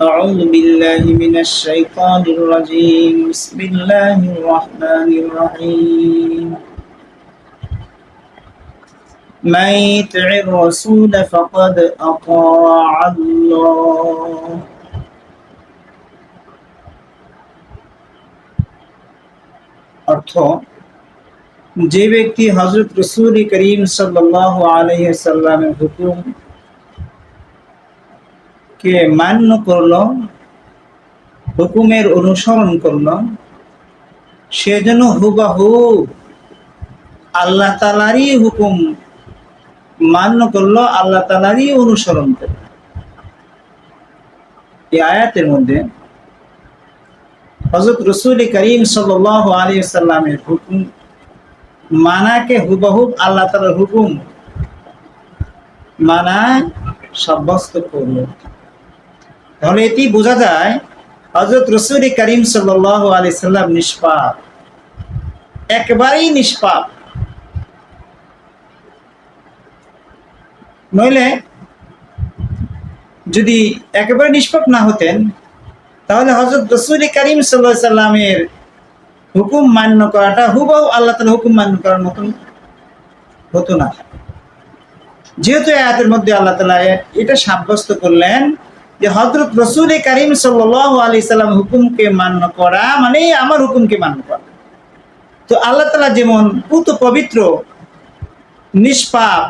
أعوذ بالله من الشيطان الرجيم بسم الله الرحمن الرحيم من يطع الرسول فقد أطاع الله অর্থ যে ব্যক্তি হজরত রসুল করিম সাল্লাহ আলহিসাল্লামের হুকুম কে মান্য করল, হুকুমের অনুসরণ করল। সে যেন হুবাহু আল্লাহ তালারই হুকুম মান্য করল, আল্লাহ তালারই অনুসরণ করল। এই আয়াতের মধ্যে হজরত রসুল করিম সাল আলী সাল্লামের হুকুম মানাকে হুবহুব আল্লাহ তালার হুকুম মানা সাব্যস্ত করল। তাহলে এটি বোঝা যায় হজরত রসুল করিম সাল আলি সাল্লাম নিষ্পাপ। একবারেই নিষ্পাপ। নইলে যদি একেবারে নিষ্পাপ না হতেন, তাহলে হজরত রসুল করিম সাল্লাহ সাল্লামের হুকুম মান্য করাটা হুবহু আল্লাহ তালা হুকুম মান্য করার মতন হতো না। যেহেতু আয়াতের মধ্যে আল্লাহ তালা এটা সাব্যস্ত করলেন যে হজরত রসুল করিম সাল্লাহ আলি সাল্লাম হুকুমকে মান্য করা মানে আমার হুকুমকে মান্য করা। তো আল্লাহ তালা যেমন পুত পবিত্র, নিষ্পাপ,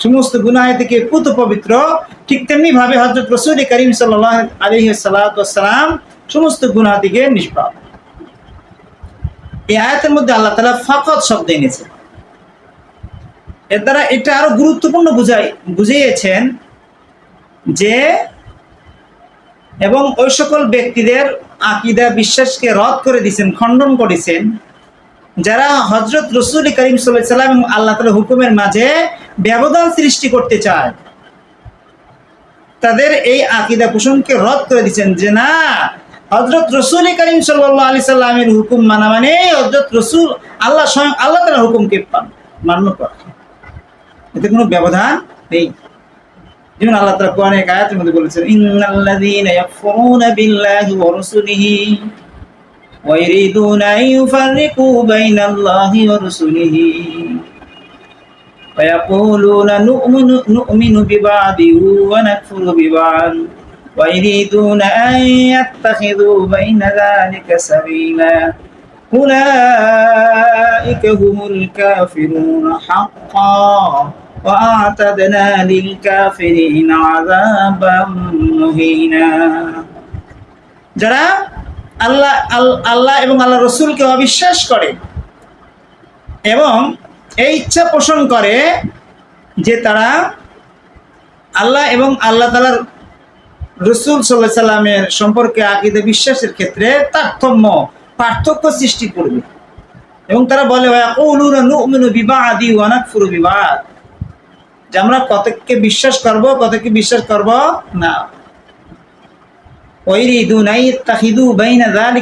সমস্ত গুনাহ থেকে পুত পবিত্র, ঠিক তেমনি ভাবে হজরত রসুল করিম সাল্লাহ আলী সাল্লাম সমস্ত গুনাহ থেকে নিষ্পাপ। এই আয়াতের মধ্যে আল্লাহ তালা ফাকত শব্দ এনেছে এর দ্বারা এটা আরও গুরুত্বপূর্ণ বুঝাই বুঝিয়েছেন যে এবং ওই সকল ব্যক্তিদের আকিদা বিশ্বাসকে রদ করে দিয়েছেন খণ্ডন করেছেন যারা হজরত রসুল করিম সাল্লাম এবং আল্লাহ তালা হুকুমের মাঝে ব্যবধান সৃষ্টি করতে চায়, তাদের এই আকিদা পোষণকে রদ করে দিচ্ছেন যে না হজরত রসুল করিম সাল্লাহ আলি সাল্লামের হুকুম মানা মানে হজরত রসুল আল্লাহ স্বয়ং আল্লাহ তালা হুকুমকে মান্য করা। এতে কোনো ব্যবধান নেই। যেমন আল্লাহ তালা কোরআনে এক আয়াতের মধ্যে বলেছেন ইন্নাল্লাযীনা ইয়াকফুরুনা বিল্লাহি ওয়া রাসূলিহি ويريدون أن يفرقوا بين الله ورسله ويقولون نؤمن, نؤمن ببعض ونكفر ببعض ويريدون أن يتخذوا بين ذلك سبيلا أولئك هم الكافرون حقا وأعتدنا للكافرين عذابا مهينا যারা আল্লাহ আল্লাহ এবং আল্লাহ রসুলকে অবিশ্বাস করে এবং এই ইচ্ছা পোষণ করে যে তারা আল্লাহ এবং আল্লাহ তালার রসুল সাল্লাহ সাল্লামের সম্পর্কে আকিদে বিশ্বাসের ক্ষেত্রে তারতম্য পার্থক্য সৃষ্টি করবে এবং তারা বলে বিবাহ আদি ওয়ানাকফুরু বিবাহ যে আমরা কতকে বিশ্বাস করব কতকে বিশ্বাস করব না।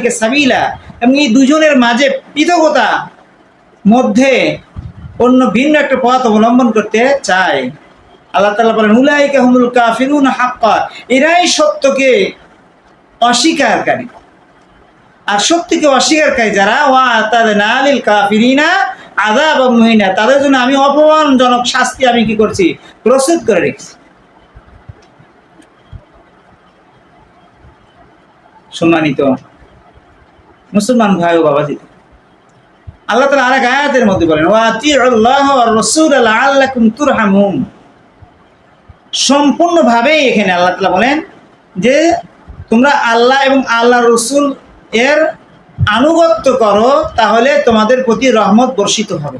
সাবিলা। এবং এই দুজনের মাঝে পৃথকতা মধ্যে অন্য ভিন্ন একটা পথ অবলম্বন করতে চায়। আল্লাহ তালা বলেন, উলাইকা হুমুল কাফিরুন হাক্কা। এরাই সত্যকে অস্বীকারী। আর সত্যকে অস্বীকারী যারা? ওয়া তাদের নালিল কাফিরিনা আদাব মহিনা তাদের জন্য আমি অপমানজনক শাস্তি আমি কি করছি? প্রস্তুত করে রেখেছি। সম্মানিত মুসলমান ভাই ও বাবাজি, আল্লাহ তালা আরেক আয়াতের মধ্যে বলেন তুরহামুন। সম্পূর্ণভাবেই এখানে আল্লাহ তালা বলেন যে তোমরা আল্লাহ এবং আল্লাহ রসুল এর আনুগত্য করো, তাহলে তোমাদের প্রতি রহমত বর্ষিত হবে।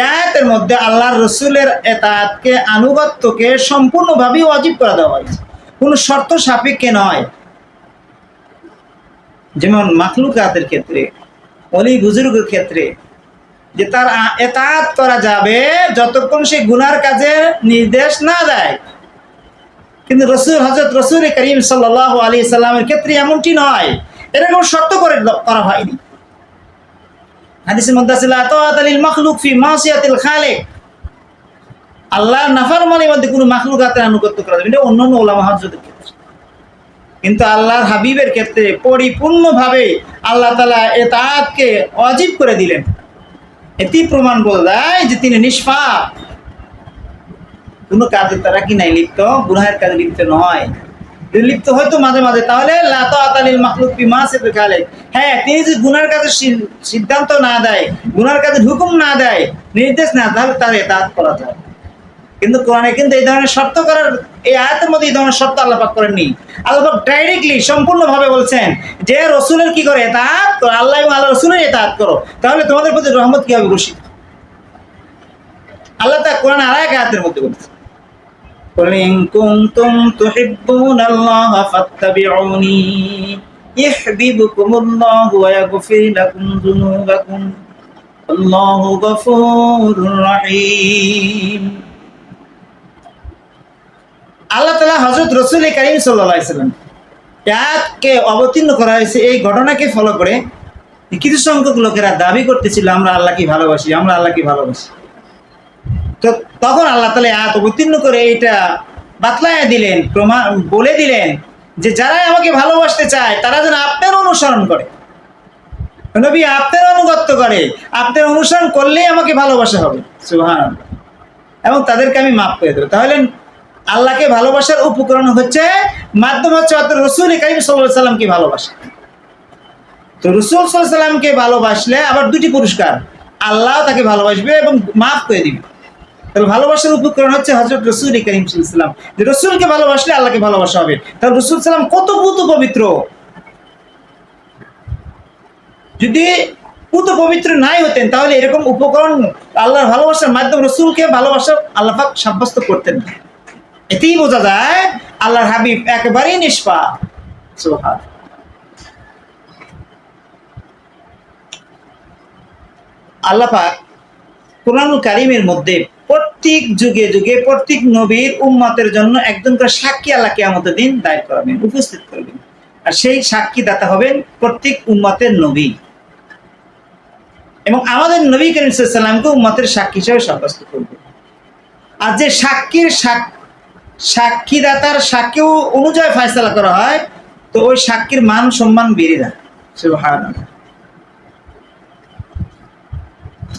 আয়াতের মধ্যে আল্লাহর রসুলের এতাতকে আনুগত্যকে সম্পূর্ণভাবেই অজীব করে দেওয়া হয়েছে। কোনো শর্ত সাপেক্ষে নয়। যেমন মাখলুকাতের ক্ষেত্রে, অলি বুজুর্গের ক্ষেত্রে, যে তার এতাত করা যাবে যতক্ষণ সে গুনার কাজে নির্দেশ না দেয়। কিন্তু রসুল হজরত রসুল করিম সাল্লাহ আলী সাল্লামের ক্ষেত্রে এমনটি নয়। এরকম শর্ত করে করা হয়নি। হাদিসের মধ্যে আছে মখলুক ফি মাসিয়াতিল খালেক। আল্লাহ নাফারমানির মধ্যে কোনো মাখলুকাতের আনুগত্য করা যাবে এটা অন্য ক্ষেত্রে। কিন্তু আল্লাহর হাবিবের ক্ষেত্রে পরিপূর্ণভাবে আল্লাহ তালা এতাতকে অজীব করে দিলেন। এটি প্রমাণ বল দেয় যে তিনি নিষ্পাপ। কোনো কাজে তারা কি নাই লিপ্ত? গুনাহের কাজে লিপ্ত নয়। লিপ্ত হয়তো মাঝে মাঝে। তাহলে লাতালিল মাখলুক পি মা খালে হ্যাঁ তিনি যদি গুনার কাজে সিদ্ধান্ত না দেয়, গুনার কাজে হুকুম না দেয়, নির্দেশ না তাহলে তার এতাত করা যায়। কিন্তু কোরআনে কিন্তু এই ধরনের শর্ত করার এই আয়াতের মধ্যে এই ধরনের শর্ত আল্লাপাক করেননি। আল্লাপাক ডাইরেক্টলি সম্পূর্ণভাবে বলছেন যে রসুলের কি করে এতাত করো? আল্লাহ এবং আল্লাহ রসুলের এতাত করো। তাহলে তোমাদের প্রতি রহমত কি হবে ঘোষিত আল্লাহ তা কোরআন আর এক আয়াতের মধ্যে বলছে قل إن كنتم تحبون الله فاتبعوني يحببكم الله ويغفر لكم ذنوبكم الله غفور رحيم আল্লাহ তালা হজরত রসুল করিম সাল্লাম কে অবতীর্ণ করা হয়েছে এই ঘটনাকে ফলো করে কিছু সংখ্যক লোকেরা দাবি করতেছিল আমরা আল্লাহকে ভালোবাসি আমরা আল্লাহকে ভালোবাসি তো তখন আল্লাহ তালা আয়াত অবতীর্ণ করে এইটা বাতলায় দিলেন, প্রমাণ, বলে দিলেন যে যারাই আমাকে ভালোবাসতে চায়, তারা যেন আপনার অনুসরণ করে। নবী, আপনার অনুগত্য করে। আপনার অনুসরণ করলেই আমাকে ভালোবাসা হবে। সুহান এবং তাদেরকে আমি মাফ করে দেবো। তাহলে আল্লাহকে ভালোবাসার উপকরণ হচ্ছে মাধ্যম হচ্ছে অত রসুল করিম সাল্লাহ সাল্লামকে ভালোবাসা। তো রসুল সাল্লাহ সাল্লামকে ভালোবাসলে আবার দুটি পুরস্কার। আল্লাহ তাকে ভালোবাসবে এবং মাফ করে দিবে। তাহলে ভালোবাসার উপকরণ হচ্ছে হজরত রসুল করিম সাল্লাম যে রসুলকে ভালোবাসলে আল্লাহকে ভালোবাসা হবে। তাহলে রসুল সাল্লাম কত পুত পবিত্র? যদি পুত পবিত্র নাই হতেন, তাহলে এরকম উপকরণ আল্লাহর ভালোবাসার মাধ্যমে রসুলকে ভালোবাসা আল্লাহাক সাব্যস্ত করতেন না। এতেই বোঝা যায় আল্লাহর হাবিব একেবারেই নিষ্পা সুবহান আল্লাহ পাক কোরআনুল কারিমের মধ্যে প্রত্যেক যুগে যুগে প্রত্যেক নবীর উম্মতের জন্য একজন করে সাক্ষী আল্লাহ কেয়ামতের দিন দায় করাবেন, উপস্থিত করবেন। আর সেই সাক্ষী দাতা হবেন প্রত্যেক উম্মতের নবী। এবং আমাদের নবী করিম সাল্লামকে উম্মতের সাক্ষী হিসেবে সাব্যস্ত করবে। আর যে সাক্ষীর সাক- সাক্ষীদাতার সাক্ষী অনুযায়ী ফয়সলা করা হয়, তো ওই সাক্ষীর মান সম্মান বেড়ে যায়। সুবহানাল্লাহ।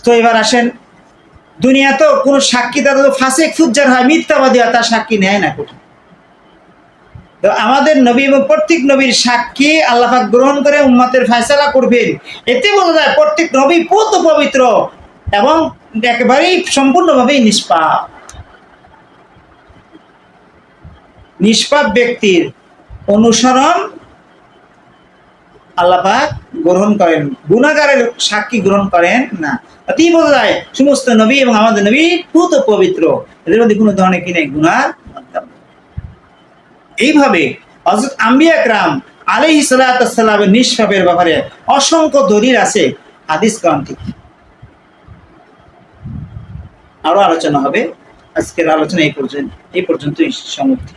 তো এবার আসেন দুনিয়া তো কোনো সাক্ষী দাদা তো ফাঁসেক, ফুজ্জার হয়, মিথ্যাবাদী হয়, তার সাক্ষী নেয় না কোথাও। তো আমাদের নবী এবং প্রত্যেক নবীর সাক্ষী আল্লাহাক গ্রহণ করে উম্মতের ফয়সালা করবেন। এতে বলা যায় প্রত্যেক নবী পুত পবিত্র এবং একেবারেই সম্পূর্ণভাবেই নিষ্পাপ। নিষ্পাপ ব্যক্তির অনুসরণ আল্লাপাক গ্রহণ করেন। গুণাগারের সাক্ষী গ্রহণ করেন না। অতি বোঝা যায় সমস্ত নবী এবং আমাদের নবী পুত পবিত্র। এদের মধ্যে কোনো ধরনের কি নেই? গুণার এইভাবে হযরত আম্বিয়া একরাম আলাইহি সালাতামের নিষ্পাপের ব্যাপারে অসংখ্য দলিল আছে হাদিস গ্রন্থে। আরও আলোচনা হবে। আজকের আলোচনা এই পর্যন্ত এই পর্যন্তই সমাপ্তি।